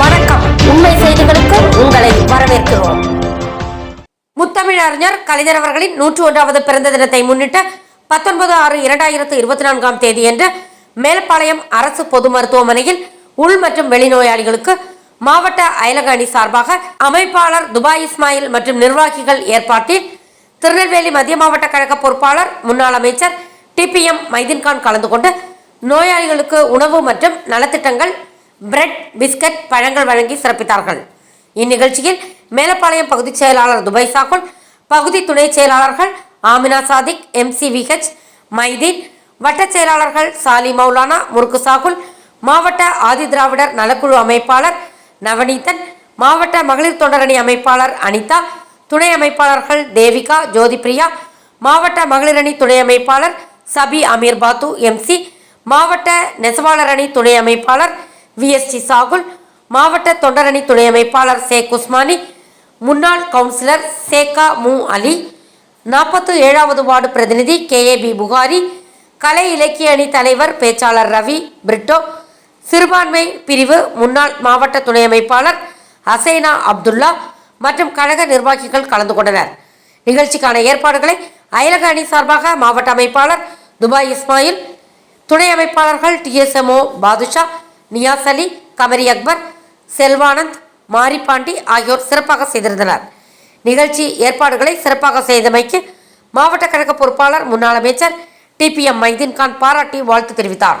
வணக்கம். உண்மை செய்திகளுக்கு உங்களை வரவேற்கிறோம். முத்தமிழறிஞர் கலைஞர் அவர்களின் நூற்று ஒன்றாவது பிறந்த தினத்தை முன்னிட்டு பத்தொன்பது ஆறு இரண்டாயிரத்து இருபத்தி நான்காம் தேதியன்று மேல்பாளையம் அரசு பொது மருத்துவமனையில் உள் மற்றும் வெளிநோயாளிகளுக்கு மாவட்ட அயலக அணி சார்பாக அமைப்பாளர் துபாய் இஸ்மாயில் மற்றும் நிர்வாகிகள் ஏற்பாட்டில் திருநெல்வேலி மத்திய மாவட்ட கழக பொறுப்பாளர் முன்னாள் அமைச்சர் டிபிஎம் மைதீன்கான் கலந்து கொண்டு நோயாளிகளுக்கு உணவு மற்றும் நலத்திட்டங்கள் பிரெட் பிஸ்கட் பழங்கள் வழங்கி சிறப்பித்தார்கள். இந்நிகழ்ச்சியில் மேலப்பாளையம் பகுதிச் செயலாளர் துபை சாகுல் பகுதி துணை செயலாளர்கள் ஆமினா சாதிக் எம்சிவிஹெச் மைதீன் வட்டச் செயலாளர்கள் சாலி மௌலானா முருக்கு சாகுல் மாவட்ட ஆதி திராவிடர் நலக்குழு அமைப்பாளர் நவநீதன் மாவட்ட மகளிர் தொண்டரணி அமைப்பாளர் அனிதா துணை அமைப்பாளர்கள் தேவிகா ஜோதிபிரியா மாவட்ட மகளிரணி துணை அமைப்பாளர் சபி அமீர் பாத்து எம்சி மாவட்ட நெசவாளர் அணி துணை அமைப்பாளர் விஎஸ்டி சாகுல் மாவட்ட தொண்டரணி துணை அமைப்பாளர் ஷேக் உஸ்மானி முன்னாள் கவுன்சிலர் சேகா மு. அலி நாற்பத்து ஏழாவது வார்டு பிரதிநிதி கேஏபி புகாரி கலை இலக்கிய அணி தலைவர் பேச்சாளர் ரவி பிரிட்டோ சிறுபான்மை பிரிவு முன்னாள் மாவட்ட துணை அமைப்பாளர் ஹசைனா அப்துல்லா மற்றும் கழக நிர்வாகிகள் கலந்து கொண்டனர். நிகழ்ச்சிக்கான ஏற்பாடுகளை அயலக அணி சார்பாக மாவட்ட அமைப்பாளர் துபாய் இஸ்மாயில் துணை அமைப்பாளர்கள் டிஎஸ்எம்ஓ பாதுஷா நியாஸ் அலி கமரி அக்பர் செல்வானந்த் மாரிப்பாண்டி ஆகியோர் சிறப்பாக செய்திருந்தனர். நிகழ்ச்சி ஏற்பாடுகளை சிறப்பாக செய்தமைக்கு மாவட்ட கழக பொறுப்பாளர் முன்னாள் அமைச்சர் டிபிஎம் மைதீன்கான் பாராட்டி வாழ்த்து தெரிவித்தார்.